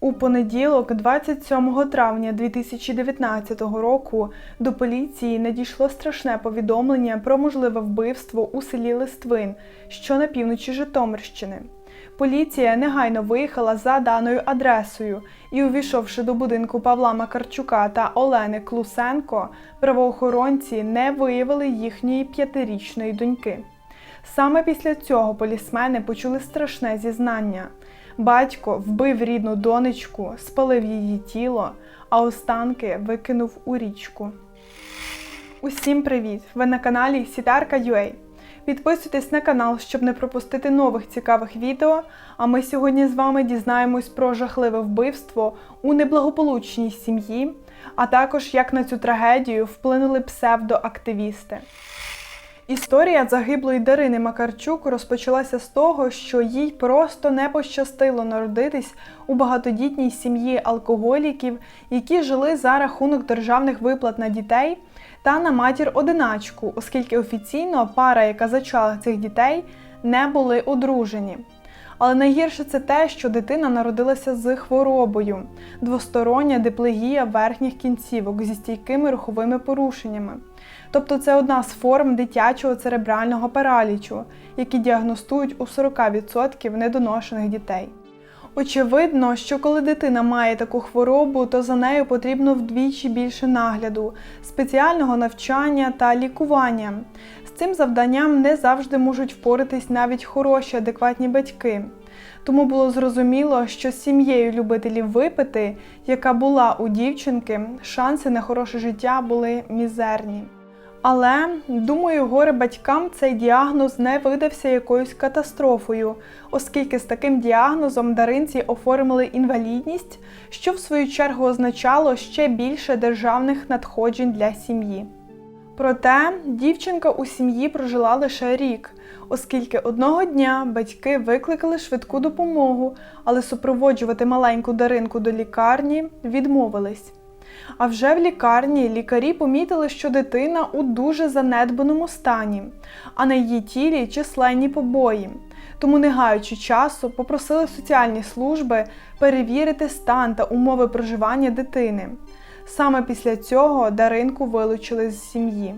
У понеділок, 27 травня 2019 року, до поліції надійшло страшне повідомлення про можливе вбивство у селі Листвин, що на півночі Житомирщини. Поліція негайно виїхала за даною адресою і, увійшовши до будинку Павла Макарчука та Олени Клусенко, правоохоронці не виявили їхньої п'ятирічної доньки. Саме після цього полісмени почули страшне зізнання. Батько вбив рідну донечку, спалив її тіло, а останки викинув у річку. Усім привіт! Ви на каналі Сітарка.ua. Підписуйтесь на канал, щоб не пропустити нових цікавих відео. А ми сьогодні з вами дізнаємось про жахливе вбивство у неблагополучній сім'ї, а також як на цю трагедію вплинули псевдоактивісти. Історія загиблої Дарини Макарчук розпочалася з того, що їй просто не пощастило народитись у багатодітній сім'ї алкоголіків, які жили за рахунок державних виплат на дітей та на матір-одиначку, оскільки офіційно пара, яка зачала цих дітей, не були одружені. Але найгірше це те, що дитина народилася з хворобою, двостороння диплегія верхніх кінцівок зі стійкими руховими порушеннями. Тобто це одна з форм дитячого церебрального паралічу, які діагностують у 40% недоношених дітей. Очевидно, що коли дитина має таку хворобу, то за нею потрібно вдвічі більше нагляду, спеціального навчання та лікування. Цим завданням не завжди можуть впоратись навіть хороші, адекватні батьки. Тому було зрозуміло, що з сім'єю любителів випити, яка була у дівчинки, шанси на хороше життя були мізерні. Але, думаю, горе батькам цей діагноз не видався якоюсь катастрофою, оскільки з таким діагнозом даринці оформили інвалідність, що в свою чергу означало ще більше державних надходжень для сім'ї. Проте дівчинка у сім'ї прожила лише рік, оскільки одного дня батьки викликали швидку допомогу, але супроводжувати маленьку даринку до лікарні відмовились. А вже в лікарні лікарі помітили, що дитина у дуже занедбаному стані, а на її тілі численні побої. Тому, не гаючи часу, попросили соціальні служби перевірити стан та умови проживання дитини. Саме після цього Даринку вилучили з сім'ї.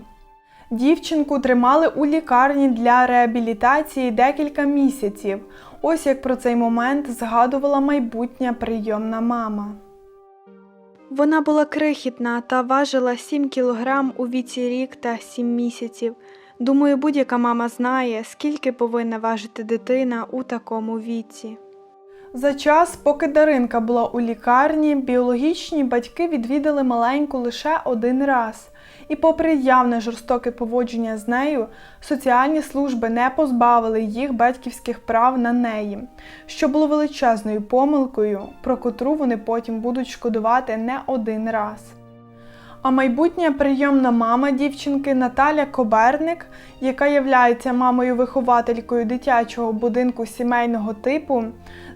Дівчинку тримали у лікарні для реабілітації декілька місяців. Ось як про цей момент згадувала майбутня прийомна мама. Вона була крихітна та важила 7 кілограм у віці рік та 7 місяців. Думаю, будь-яка мама знає, скільки повинна важити дитина у такому віці. За час, поки Даринка була у лікарні, біологічні батьки відвідали маленьку лише один раз. І, попри явне жорстоке поводження з нею, соціальні служби не позбавили їх батьківських прав на неї, що було величезною помилкою, про котру вони потім будуть шкодувати не один раз. А майбутня прийомна мама дівчинки Наталя Коберник, яка являється мамою-вихователькою дитячого будинку сімейного типу,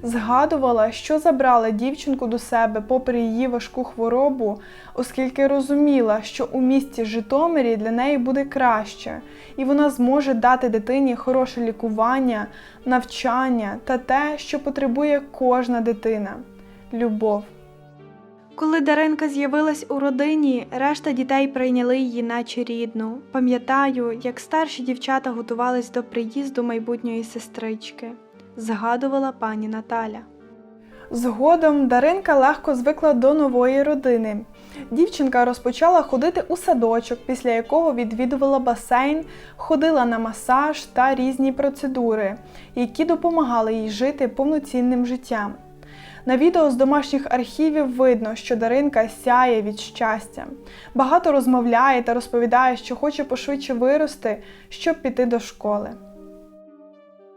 згадувала, що забрала дівчинку до себе попри її важку хворобу, оскільки розуміла, що у місті Житомирі для неї буде краще, і вона зможе дати дитині хороше лікування, навчання та те, що потребує кожна дитина любов. Коли Даринка з'явилась у родині, решта дітей прийняли її наче рідну. Пам'ятаю, як старші дівчата готувались до приїзду майбутньої сестрички, згадувала пані Наталя. Згодом Даринка легко звикла до нової родини. Дівчинка розпочала ходити у садочок, після якого відвідувала басейн, ходила на масаж та різні процедури, які допомагали їй жити повноцінним життям. На відео з домашніх архівів видно, що Даринка сяє від щастя. Багато розмовляє та розповідає, що хоче пошвидше вирости, щоб піти до школи.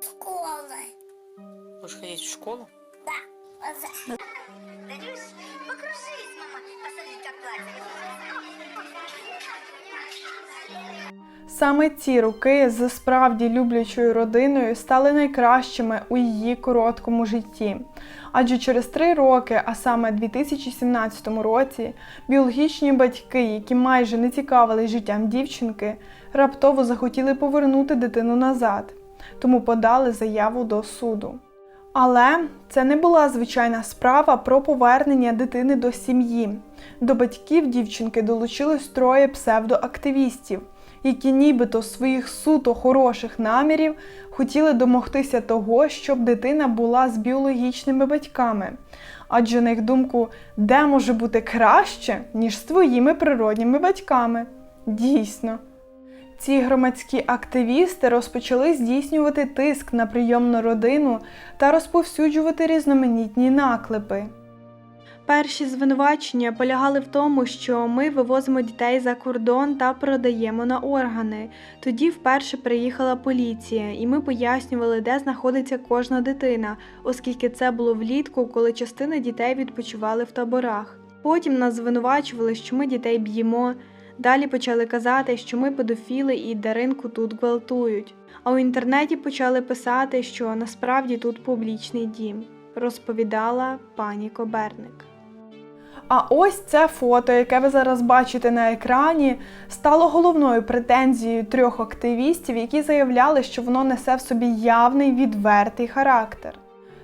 школы. Будешь ходить в школу? Покружись, мама. Посмотри. Саме ці роки з справді люблячою родиною стали найкращими у її короткому житті. Адже через три роки, а саме 2017 році, біологічні батьки, які майже не цікавились життям дівчинки, раптово захотіли повернути дитину назад, тому подали заяву до суду. Але це не була звичайна справа про повернення дитини до сім'ї. До батьків дівчинки долучилось троє псевдоактивістів, які нібито своїх суто хороших намірів хотіли домогтися того, щоб дитина була з біологічними батьками. Адже на їх думку, де може бути краще, ніж з твоїми природніми батьками? Дійсно. Ці громадські активісти розпочали здійснювати тиск на прийомну родину та розповсюджувати різноманітні наклепи. Перші звинувачення полягали в тому, що ми вивозимо дітей за кордон та продаємо на органи. Тоді вперше приїхала поліція, і ми пояснювали, де знаходиться кожна дитина, оскільки це було влітку, коли частина дітей відпочивали в таборах. Потім нас звинувачували, що ми дітей б'ємо. Далі почали казати, що ми педофіли і Даринку тут гвалтують. А у інтернеті почали писати, що насправді тут публічний дім, розповідала пані Коберник. А ось це фото, яке ви зараз бачите на екрані, стало головною претензією трьох активістів, які заявляли, що воно несе в собі явний відвертий характер.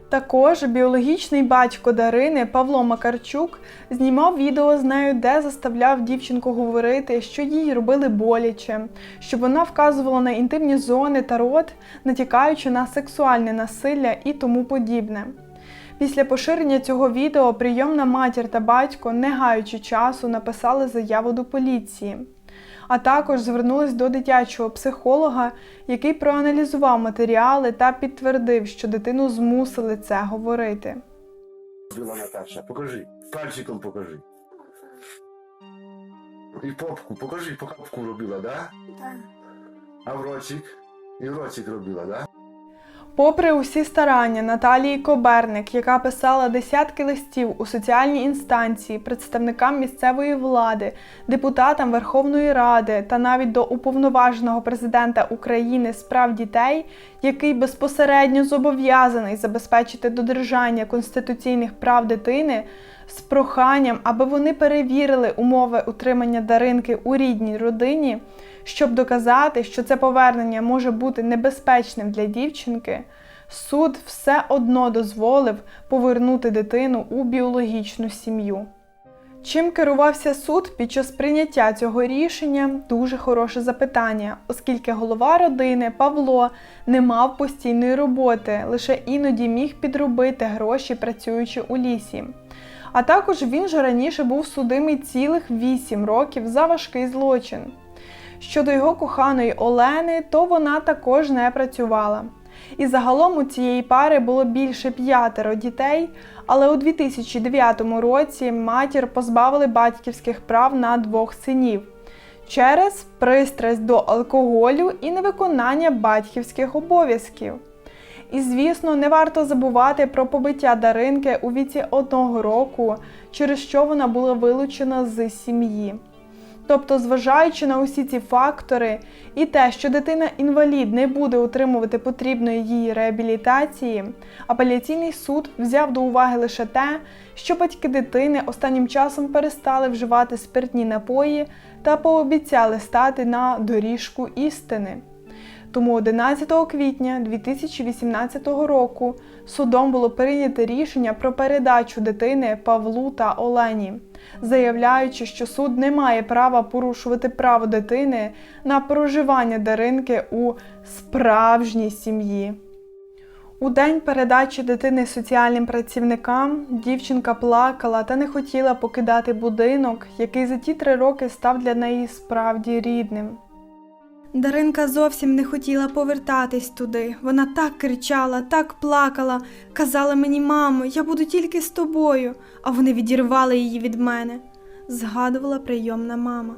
Також біологічний батько Дарини Павло Макарчук знімав відео з нею, де заставляв дівчинку говорити, що їй робили боляче, щоб вона вказувала на інтимні зони та рот, натякаючи на сексуальне насилля і тому подібне. Після поширення цього відео прийомна матір та батько, не гаючи часу, написали заяву до поліції, а також звернулись до дитячого психолога, який проаналізував матеріали та підтвердив, що дитину змусили це говорити. Била Наташа, покажи. Пальчиком покажи. І попку, покажи, попку робила, да? Да. А в ротик? І в ротик робила, да? Попри усі старання Наталії Коберник, яка писала десятки листів у соціальні інстанції, представникам місцевої влади, депутатам Верховної Ради та навіть до уповноваженого президента України з прав дітей, який безпосередньо зобов'язаний забезпечити додержання конституційних прав дитини, з проханням, аби вони перевірили умови утримання даринки у рідній родині, щоб доказати, що це повернення може бути небезпечним для дівчинки, суд все одно дозволив повернути дитину у біологічну сім'ю. Чим керувався суд під час прийняття цього рішення дуже хороше запитання, оскільки голова родини Павло не мав постійної роботи, лише іноді міг підробити гроші, працюючи у лісі. А також він же раніше був судимий цілих 8 років за важкий злочин. Щодо його коханої Олени, то вона також не працювала. І загалом у цієї пари було більше п'ятеро дітей, але у 2009 році матір позбавили батьківських прав на двох синів через пристрасть до алкоголю і невиконання батьківських обов'язків. І, звісно, не варто забувати про побиття Даринки у віці одного року, через що вона була вилучена з сім'ї. Тобто, зважаючи на усі ці фактори і те, що дитина-інвалід не буде отримувати потрібної її реабілітації, апеляційний суд взяв до уваги лише те, що батьки дитини останнім часом перестали вживати спиртні напої та пообіцяли стати на доріжку істини. Тому 11 квітня 2018 року судом було прийнято рішення про передачу дитини Павлу та Олені, заявляючи, що суд не має права порушувати право дитини на проживання Даринки у справжній сім'ї. У день передачі дитини соціальним працівникам дівчинка плакала та не хотіла покидати будинок, який за ті три роки став для неї справді рідним. Даринка зовсім не хотіла повертатись туди. Вона так кричала, так плакала, казала мені, мамо, я буду тільки з тобою, а вони відірвали її від мене, згадувала прийомна мама.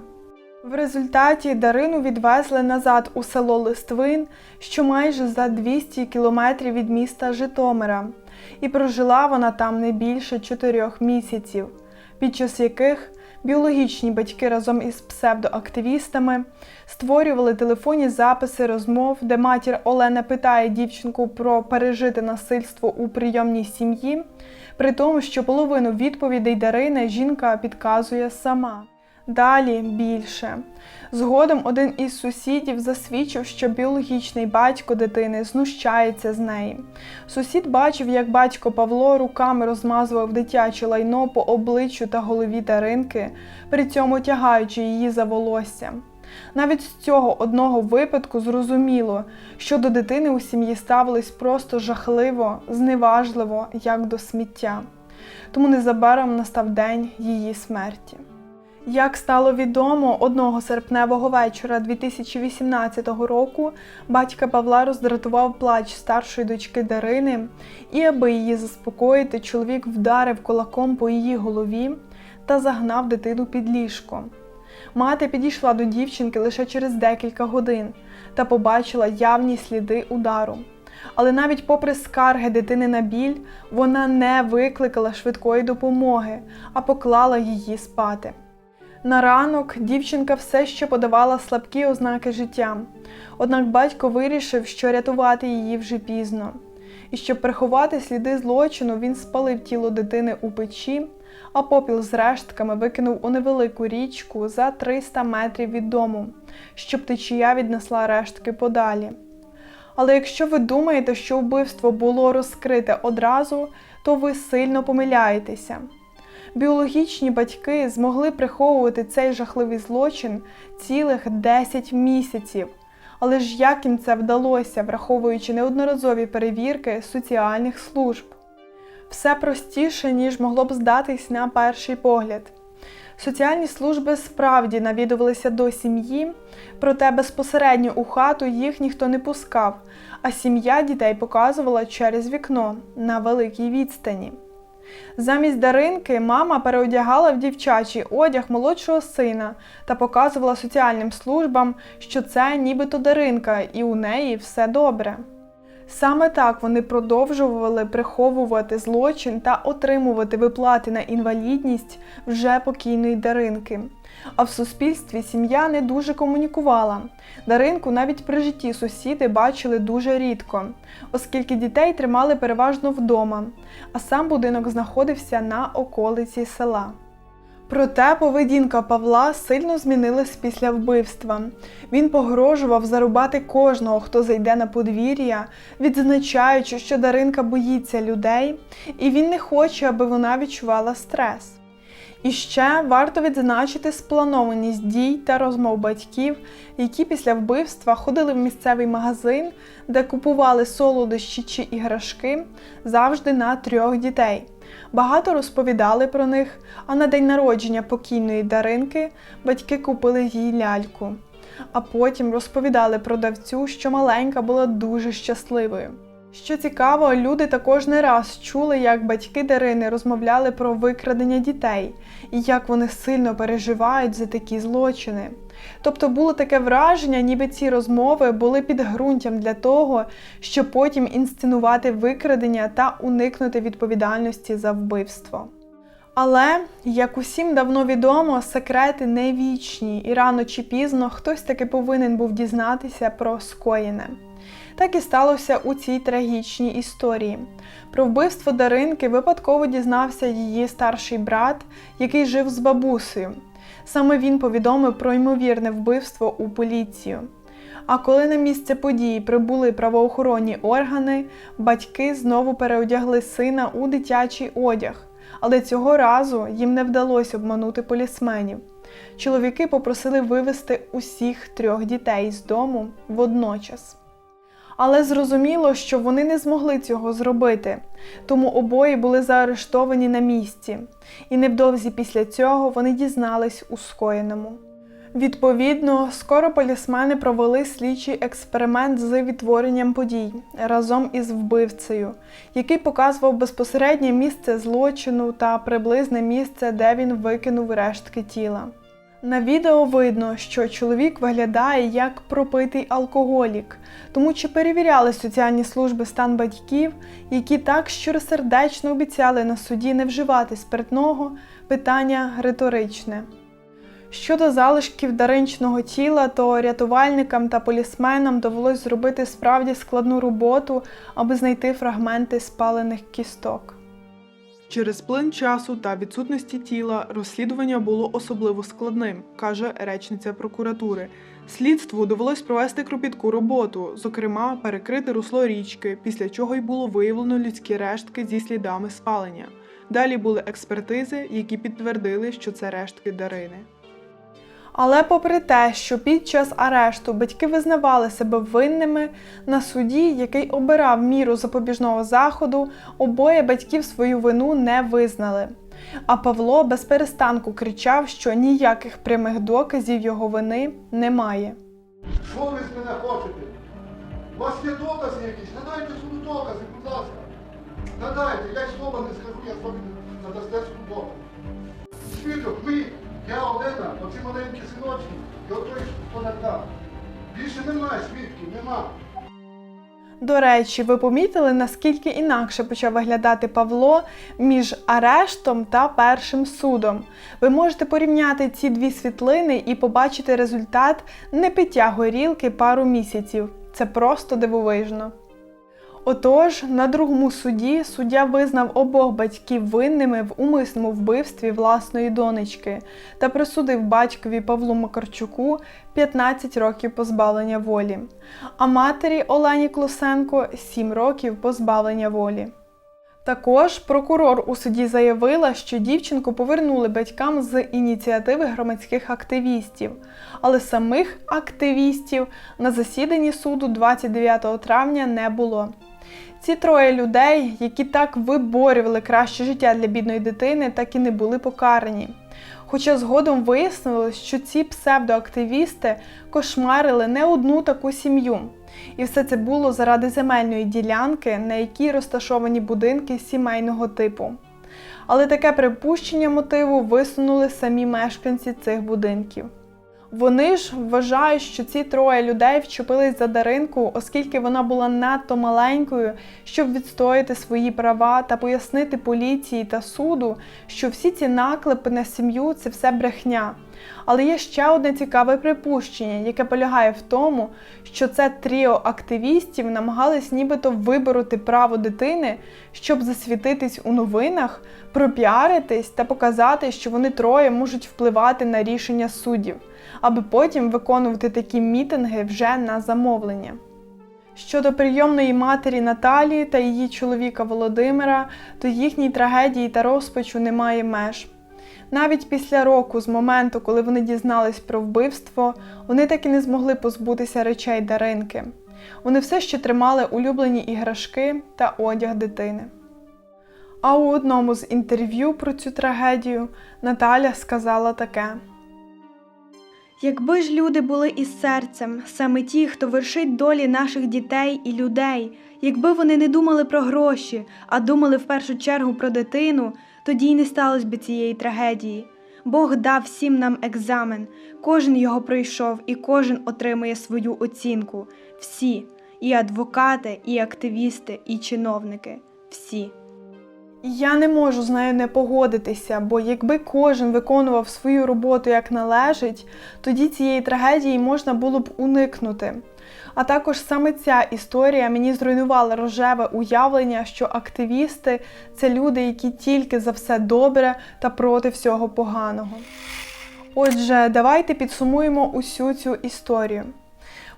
В результаті Дарину відвезли назад у село Листвин, що майже за 200 кілометрів від міста Житомира, і прожила вона там не більше чотирьох місяців, під час яких біологічні батьки разом із псевдоактивістами створювали телефонні записи розмов, де матір Олена питає дівчинку про пережите насильство у прийомній сім'ї, при тому, що половину відповідей Дарини жінка підказує сама. Далі більше. Згодом один із сусідів засвідчив, що біологічний батько дитини знущається з неї. Сусід бачив, як батько Павло руками розмазував дитяче лайно по обличчю та голові Даринки, при цьому тягаючи її за волосся. Навіть з цього одного випадку зрозуміло, що до дитини у сім'ї ставились просто жахливо, зневажливо, як до сміття. Тому незабаром настав день її смерті. Як стало відомо, одного серпневого вечора 2018 року батька Павла роздратував плач старшої дочки Дарини, і аби її заспокоїти, чоловік вдарив кулаком по її голові та загнав дитину під ліжко. Мати підійшла до дівчинки лише через декілька годин та побачила явні сліди удару. Але навіть попри скарги дитини на біль, вона не викликала швидкої допомоги, а поклала її спати. На ранок дівчинка все ще подавала слабкі ознаки життя, однак батько вирішив, що рятувати її вже пізно. І щоб приховати сліди злочину, він спалив тіло дитини у печі, а попіл з рештками викинув у невелику річку за 300 метрів від дому, щоб течія віднесла рештки подалі. Але якщо ви думаєте, що вбивство було розкрите одразу, то ви сильно помиляєтеся. Біологічні батьки змогли приховувати цей жахливий злочин цілих 10 місяців. Але ж як їм це вдалося, враховуючи неодноразові перевірки соціальних служб? Все простіше, ніж могло б здатись на перший погляд. Соціальні служби справді навідувалися до сім'ї, проте безпосередньо у хату їх ніхто не пускав, а сім'я дітей показувала через вікно на великій відстані. Замість даринки мама переодягала в дівчачий одяг молодшого сина та показувала соціальним службам, що це нібито даринка і у неї все добре. Саме так вони продовжували приховувати злочин та отримувати виплати на інвалідність вже покійної Даринки. А в суспільстві сім'я не дуже комунікувала. Даринку навіть при житті сусіди бачили дуже рідко, оскільки дітей тримали переважно вдома, а сам будинок знаходився на околиці села. Проте поведінка Павла сильно змінилась після вбивства. Він погрожував зарубати кожного, хто зайде на подвір'я, відзначаючи, що Даринка боїться людей, і він не хоче, аби вона відчувала стрес. І ще варто відзначити спланованість дій та розмов батьків, які після вбивства ходили в місцевий магазин, де купували солодощі чи іграшки завжди на трьох дітей. Багато розповідали про них, а на день народження покійної Даринки батьки купили їй ляльку. А потім розповідали продавцю, що маленька була дуже щасливою. Що цікаво, люди також не раз чули, як батьки Дарини розмовляли про викрадення дітей і як вони сильно переживають за такі злочини. Тобто було таке враження, ніби ці розмови були підґрунтям для того, щоб потім інсценувати викрадення та уникнути відповідальності за вбивство. Але, як усім давно відомо, секрети не вічні, і рано чи пізно хтось таки повинен був дізнатися про скоєне. Так і сталося у цій трагічній історії. Про вбивство Даринки випадково дізнався її старший брат, який жив з бабусею. Саме він повідомив про ймовірне вбивство у поліцію. А коли на місце події прибули правоохоронні органи, батьки знову переодягли сина у дитячий одяг, але цього разу їм не вдалося обманути полісменів. Чоловіки попросили вивезти усіх трьох дітей з дому водночас. Але зрозуміло, що вони не змогли цього зробити, тому обоє були заарештовані на місці, і невдовзі після цього вони дізнались у скоєному. Відповідно, скоро полісмени провели слідчий експеримент з відтворенням подій разом із вбивцею, який показував безпосереднє місце злочину та приблизне місце, де він викинув рештки тіла. На відео видно, що чоловік виглядає як пропитий алкоголік, тому чи перевіряли соціальні служби стан батьків, які так щиросердечно обіцяли на суді не вживати спиртного, питання риторичне. Щодо залишків даринчного тіла, то рятувальникам та полісменам довелось зробити справді складну роботу, аби знайти фрагменти спалених кісток. Через плин часу та відсутності тіла розслідування було особливо складним, каже речниця прокуратури. Слідству довелось провести кропітку роботу, зокрема перекрити русло річки, після чого й було виявлено людські рештки зі слідами спалення. Далі були експертизи, які підтвердили, що це рештки Дарини. Але попри те, що під час арешту батьки визнавали себе винними, на суді, який обирав міру запобіжного заходу, обоє батьків свою вину не визнали. А Павло без перестанку кричав, що ніяких прямих доказів його вини немає. Що ви з мене хочете? У вас є докази якісь? Надайте суду докази, будь ласка. Надайте, я й слова не скажу, я собі надасте суду докази. Свідок, ви, я Олена, оці маленькі синочки, і отой, хто надав. Більше немає свідків, нема. До речі, ви помітили, наскільки інакше почав виглядати Павло між арештом та першим судом. Ви можете порівняти ці дві світлини і побачити результат не пиття горілки пару місяців. Це просто дивовижно. Отож, на другому суді суддя визнав обох батьків винними в умисному вбивстві власної донечки та присудив батькові Павлу Макарчуку 15 років позбавлення волі, а матері Олені Клусенко 7 років позбавлення волі. Також прокурор у суді заявила, що дівчинку повернули батькам з ініціативи громадських активістів, але самих активістів на засіданні суду 29 травня не було. Ці троє людей, які так виборювали краще життя для бідної дитини, так і не були покарані. Хоча згодом вияснилось, що ці псевдоактивісти кошмарили не одну таку сім'ю. І все це було заради земельної ділянки, на якій розташовані будинки сімейного типу. Але таке припущення мотиву висунули самі мешканці цих будинків. Вони ж вважають, що ці троє людей вчепились за Даринку, оскільки вона була надто маленькою, щоб відстояти свої права та пояснити поліції та суду, що всі ці наклепи на сім'ю це все брехня. Але є ще одне цікаве припущення, яке полягає в тому, що це тріо активістів намагались нібито вибороти право дитини, щоб засвітитись у новинах, пропіаритись та показати, що вони троє можуть впливати на рішення суддів, аби потім виконувати такі мітинги вже на замовлення. Щодо прийомної матері Наталії та її чоловіка Володимира, то їхній трагедії та розпачу немає меж. Навіть після року, з моменту, коли вони дізнались про вбивство, вони так і не змогли позбутися речей Даринки. Вони все ще тримали улюблені іграшки та одяг дитини. А у одному з інтерв'ю про цю трагедію Наталя сказала таке. Якби ж люди були із серцем, саме ті, хто вершить долі наших дітей і людей, якби вони не думали про гроші, а думали в першу чергу про дитину, тоді й не сталося б цієї трагедії. Бог дав всім нам екзамен, кожен його пройшов і кожен отримує свою оцінку. Всі і адвокати, і активісти, і чиновники. Всі. Я не можу з нею не погодитися, бо якби кожен виконував свою роботу як належить, тоді цієї трагедії можна було б уникнути. А також саме ця історія мені зруйнувала рожеве уявлення, що активісти це люди, які тільки за все добре та проти всього поганого. Отже, давайте підсумуємо усю цю історію.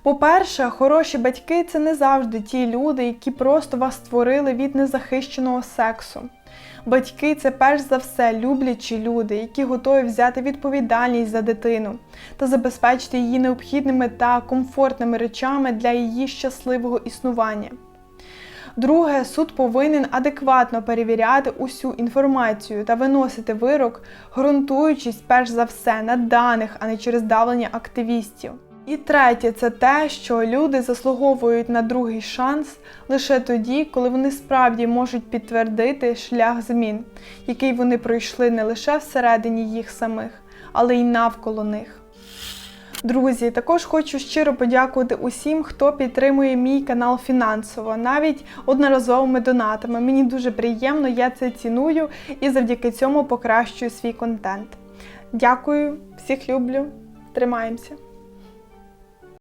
По-перше, хороші батьки це не завжди ті люди, які просто вас створили від незахищеного сексу. Батьки це перш за все люблячі люди, які готові взяти відповідальність за дитину та забезпечити її необхідними та комфортними речами для її щасливого існування. Друге, суд повинен адекватно перевіряти усю інформацію та виносити вирок, ґрунтуючись перш за все на даних, а не через давлення активістів. І третє, це те, що люди заслуговують на другий шанс лише тоді, коли вони справді можуть підтвердити шлях змін, який вони пройшли не лише всередині їх самих, але й навколо них. Друзі, також хочу щиро подякувати усім, хто підтримує мій канал фінансово, навіть одноразовими донатами. Мені дуже приємно, я це ціную і завдяки цьому покращую свій контент. Дякую, всіх люблю, тримаємося!